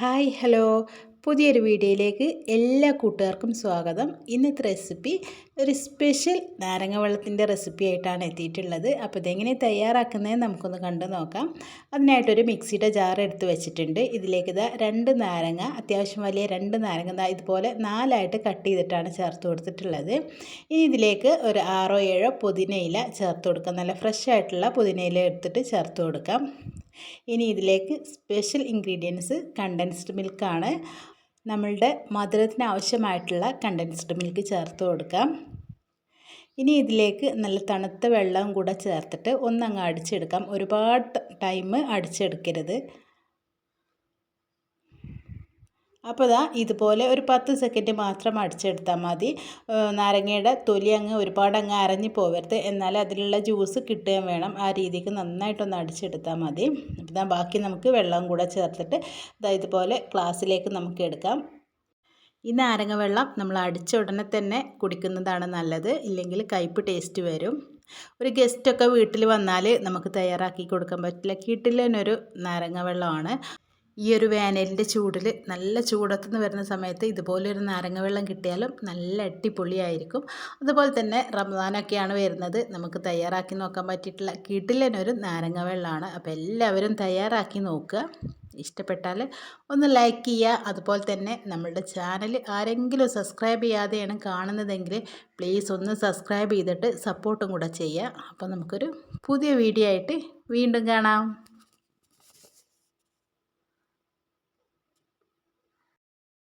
Hi hello. പുതിയൊരു വീഡിയോയിലേക്ക് എല്ലാ കൂട്ടുകാർക്കും സ്വാഗതം. ഇന്നത്തെ റെസിപ്പി ഒരു സ്പെഷ്യൽ നാരങ്ങ വെള്ളത്തിന്റെ റെസിപ്പി ആയിട്ടാണ് എത്തിയിട്ടുള്ളത്. അപ്പോൾ ഇതെങ്ങനെ തയ്യാറാക്കുന്നത് നമുക്കൊന്ന് കണ്ടു നോക്കാം. അതിനായിട്ടൊരു മിക്സിയുടെ ജാർ എടുത്ത് വെച്ചിട്ടുണ്ട്. ഇതിലേക്ക് ഇതാ രണ്ട് നാരങ്ങ അത്യാവശ്യം വലിയ രണ്ട് നാരങ്ങ ഇതുപോലെ നാലായിട്ട് കട്ട് ചെയ്തിട്ടാണ് ചേർത്ത് കൊടുത്തിട്ടുള്ളത്. ഇനി ഇതിലേക്ക് ഒരു ആറോ ഏഴോ പുതിനയില ചേർത്ത് കൊടുക്കാം. നല്ല ഫ്രഷ് ആയിട്ടുള്ള പുതിനയില എടുത്തിട്ട് ചേർത്ത് കൊടുക്കാം. ഇനി ഇതിലേക്ക് സ്പെഷ്യൽ ഇൻഗ്രീഡിയൻസ് കണ്ടൻസ്ഡ് മിൽക്കാണ് നമ്മളുടെ മധുരത്തിന് ആവശ്യമായിട്ടുള്ള കണ്ടൻസ്ഡ് മിൽക്ക് ചേർത്ത് കൊടുക്കാം. ഇനി ഇതിലേക്ക് നല്ല തണുത്ത വെള്ളം കൂടെ ചേർത്തിട്ട് ഒന്നങ്ങ് അടിച്ചെടുക്കാം. ഒരുപാട് ടൈം അടിച്ചെടുക്കരുത്. അപ്പോൾ ഇതാ ഇതുപോലെ ഒരു പത്ത് സെക്കൻഡ് മാത്രം അടിച്ചെടുത്താൽ മതി. നാരങ്ങയുടെ തൊലി അങ്ങ് ഒരുപാട് അങ്ങ് അരഞ്ഞു പോകരുത് എന്നാൽ അതിലുള്ള ജ്യൂസ് കിട്ടുകയും വേണം. ആ രീതിക്ക് നന്നായിട്ടൊന്ന് അടിച്ചെടുത്താൽ മതി. അപ്പം ഇതാ ബാക്കി നമുക്ക് വെള്ളം കൂടെ ചേർത്തിട്ട് ഇതാ ഇതുപോലെ ഗ്ലാസ്സിലേക്ക് നമുക്ക് എടുക്കാം. ഈ നാരങ്ങ വെള്ളം നമ്മൾ അടിച്ച ഉടനെ തന്നെ കുടിക്കുന്നതാണ് നല്ലത്. ഇല്ലെങ്കിൽ കയ്പ്പ് ടേസ്റ്റ് വരും. ഒരു ഗസ്റ്റൊക്കെ വീട്ടിൽ വന്നാൽ നമുക്ക് തയ്യാറാക്കി കൊടുക്കാൻ പറ്റില്ല. കിട്ടില്ലതിനൊരു നാരങ്ങ വെള്ളമാണ്. ഈ ഒരു വേനലിന്റെ ചൂടിൽ നല്ല ചൂടത്തുനിന്ന് വരുന്ന സമയത്ത് ഇതുപോലൊരു നാരങ്ങ വെള്ളം കിട്ടിയാലും നല്ല അടിപൊളിയായിരിക്കും. അതുപോലെ തന്നെ റമദാനൊക്കെയാണ് വരുന്നത്. നമുക്ക് തയ്യാറാക്കി നോക്കാൻ പറ്റിയിട്ടുള്ള കിടിലനൊരു നാരങ്ങ വെള്ളമാണ്. അപ്പോൾ എല്ലാവരും തയ്യാറാക്കി നോക്കുക. ഇഷ്ടപ്പെട്ടാൽ ഒന്ന് ലൈക്ക് ചെയ്യുക. അതുപോലെ തന്നെ നമ്മളുടെ ചാനൽ ആരെങ്കിലും സബ്സ്ക്രൈബ് ചെയ്യാതെയാണ് കാണുന്നതെങ്കിൽ പ്ലീസ് ഒന്ന് സബ്സ്ക്രൈബ് ചെയ്തിട്ട് സപ്പോർട്ടും കൂടെ ചെയ്യുക. അപ്പോൾ നമുക്കൊരു പുതിയ വീഡിയോ ആയിട്ട് വീണ്ടും കാണാം.